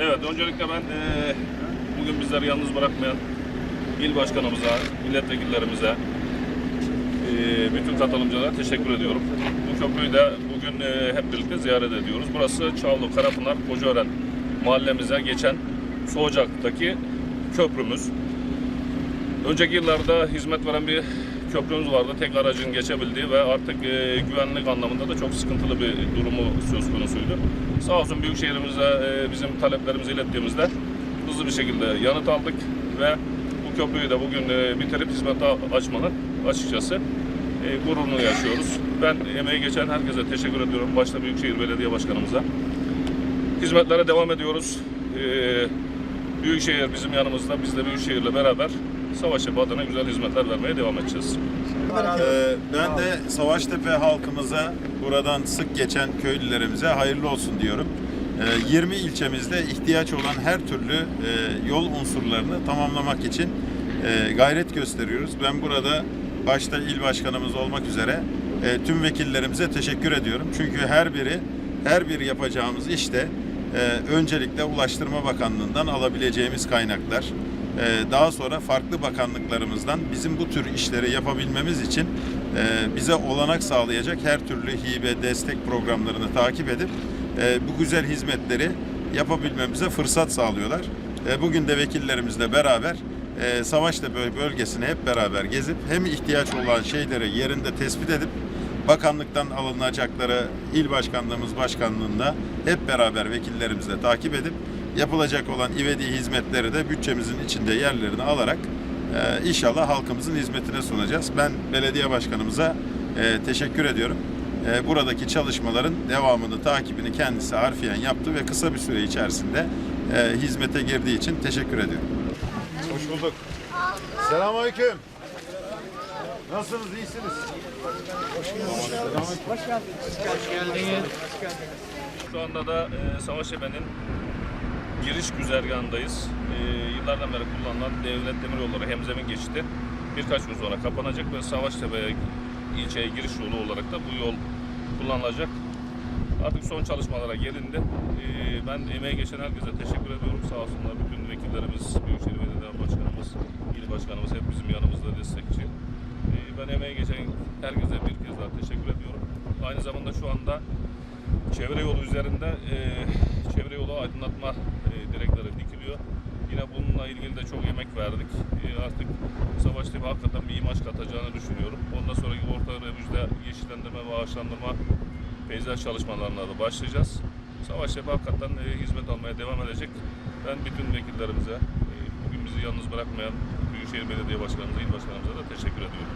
Evet, öncelikle ben eee, bugün bizleri yalnız bırakmayan il başkanımıza, milletvekillerimize, eee, bütün katılımcılara teşekkür ediyorum. Bu köprüyü de bugün eee, hep birlikte ziyaret ediyoruz. Burası Çağlı, Karapınar, Kocaören mahallemize geçen Soğucak'taki köprümüz. Önceki yıllarda hizmet veren bir köprümüz vardı. Tek aracın geçebildiği ve artık e, güvenlik anlamında da çok sıkıntılı bir durumu söz konusuydu. Sağ olsun Büyükşehir'imize e, bizim taleplerimizi ilettiğimizde hızlı bir şekilde yanıt aldık ve bu köprüyü de bugün e, bitirip hizmete açmanın açıkçası e, gururunu yaşıyoruz. Ben emeği geçen herkese teşekkür ediyorum. Başta Büyükşehir Belediye Başkanımıza. Hizmetlere devam ediyoruz. E, Büyükşehir bizim yanımızda. Biz de Büyükşehir'le beraber Savaştepe adına güzel hizmetler vermeye devam edeceğiz. Ee, ben de Savaştepe halkımıza, buradan sık geçen köylülerimize hayırlı olsun diyorum. Ee, 20 ilçemizde ihtiyaç olan her türlü e, yol unsurlarını tamamlamak için e, gayret gösteriyoruz. Ben burada başta il başkanımız olmak üzere e, tüm vekillerimize teşekkür ediyorum. Çünkü her biri, her bir yapacağımız işte e, öncelikle Ulaştırma Bakanlığı'ndan alabileceğimiz kaynaklar, ee, daha sonra farklı bakanlıklarımızdan bizim bu tür işleri yapabilmemiz için e, bize olanak sağlayacak her türlü hibe, destek programlarını takip edip bu güzel hizmetleri yapabilmemize fırsat sağlıyorlar. Bugün de vekillerimizle beraber e, bölgesini hep beraber gezip hem ihtiyaç olan şeyleri yerinde tespit edip bakanlıktan alınacakları il başkanlığımız başkanlığında hep beraber vekillerimizle takip edip yapılacak olan ivedi hizmetleri de bütçemizin içinde yerlerini alarak e, inşallah halkımızın hizmetine sunacağız. Ben belediye başkanımıza e, teşekkür ediyorum. E, buradaki çalışmaların devamını, takibini kendisi harfiyen yaptı ve kısa bir süre içerisinde e, hizmete girdiği için teşekkür ediyorum. Hoş bulduk. Selamünaleyküm. Nasılsınız? iyisiniz? Şu anda da e, Savaştepe'nin giriş güzergahındayız. E, yıllardan beri kullanılan devlet demir yolları hemzemin geçidi birkaç gün sonra kapanacak ve Savaştepe ilçeye giriş yolu olarak da bu yol kullanılacak. Artık son çalışmalara gelindi. E, ben emeği geçen herkese teşekkür ediyorum. Sağ olsunlar bütün vekillerimiz, Büyükşehir Belediye Başkanımız, il başkanımız hep bizim yanımızda destekçi. Ben emeği geçen herkese bir kez daha teşekkür ediyorum. Aynı zamanda şu anda çevre yolu üzerinde e, çevre yolu aydınlatma e, direkleri dikiliyor. Yine bununla ilgili de çok emek verdik. E, artık Savaştepe hakikaten bir imaj katacağını düşünüyorum. Ondan sonraki Orta Revüj'de yeşillendirme ve ağaçlandırma peyzaj çalışmalarına da başlayacağız. Savaştepe hakikaten e, hizmet almaya devam edecek. Ben bütün vekillerimize, e, bugün bizi yalnız bırakmayan Büyükşehir Belediye Başkanımıza, il başkanımıza da teşekkür ediyorum.